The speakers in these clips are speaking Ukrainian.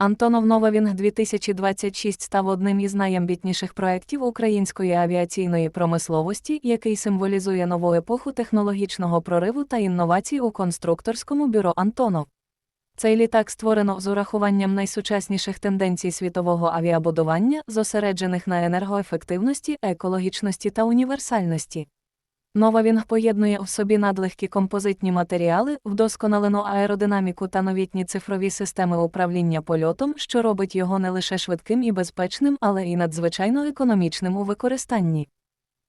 Антонов Новавінг 2026 став одним із найамбітніших проєктів української авіаційної промисловості, який символізує нову епоху технологічного прориву та інновацій у конструкторському бюро Антонов. Цей літак створено з урахуванням найсучасніших тенденцій світового авіабудування, зосереджених на енергоефективності, екологічності та універсальності. Новавінг поєднує в собі надлегкі композитні матеріали, вдосконалену аеродинаміку та новітні цифрові системи управління польотом, що робить його не лише швидким і безпечним, але й надзвичайно економічним у використанні.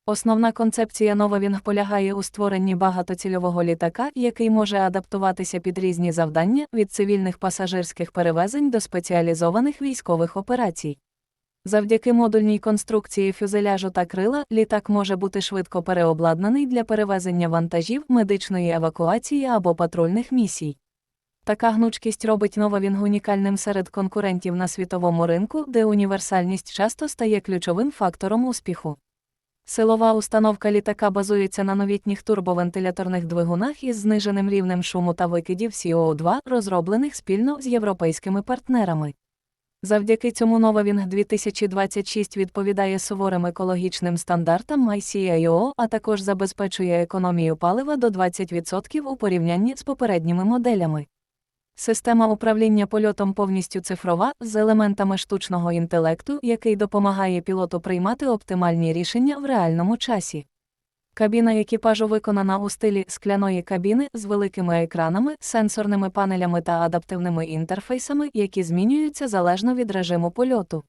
Основна концепція Новавінг полягає у створенні багатоцільового літака, який може адаптуватися під різні завдання від цивільних пасажирських перевезень до спеціалізованих військових операцій. Завдяки модульній конструкції фюзеляжу та крила літак може бути швидко переобладнаний для перевезення вантажів, медичної евакуації або патрульних місій. Така гнучкість робить Новавінг унікальним серед конкурентів на світовому ринку, де універсальність часто стає ключовим фактором успіху. Силова установка літака базується на новітніх турбовентиляторних двигунах із зниженим рівнем шуму та викидів CO2, розроблених спільно з європейськими партнерами. Завдяки цьому Новавінг 2026 відповідає суворим екологічним стандартам ICAO, а також забезпечує економію палива до 20% у порівнянні з попередніми моделями. Система управління польотом повністю цифрова з елементами штучного інтелекту, який допомагає пілоту приймати оптимальні рішення в реальному часі. Кабіна екіпажу виконана у стилі скляної кабіни з великими екранами, сенсорними панелями та адаптивними інтерфейсами, які змінюються залежно від режиму польоту.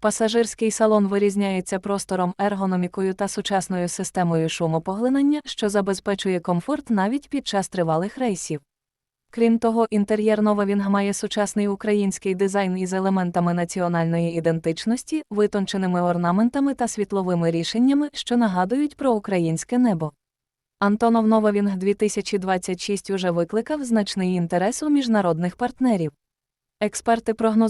Пасажирський салон вирізняється простором, ергономікою та сучасною системою шумопоглинання, що забезпечує комфорт навіть під час тривалих рейсів. Крім того, інтер'єр Новавінг має сучасний український дизайн із елементами національної ідентичності, витонченими орнаментами та світловими рішеннями, що нагадують про українське небо. Антонов Новавінг 2026 уже викликав значний інтерес у міжнародних партнерів. Експерти прогнозують,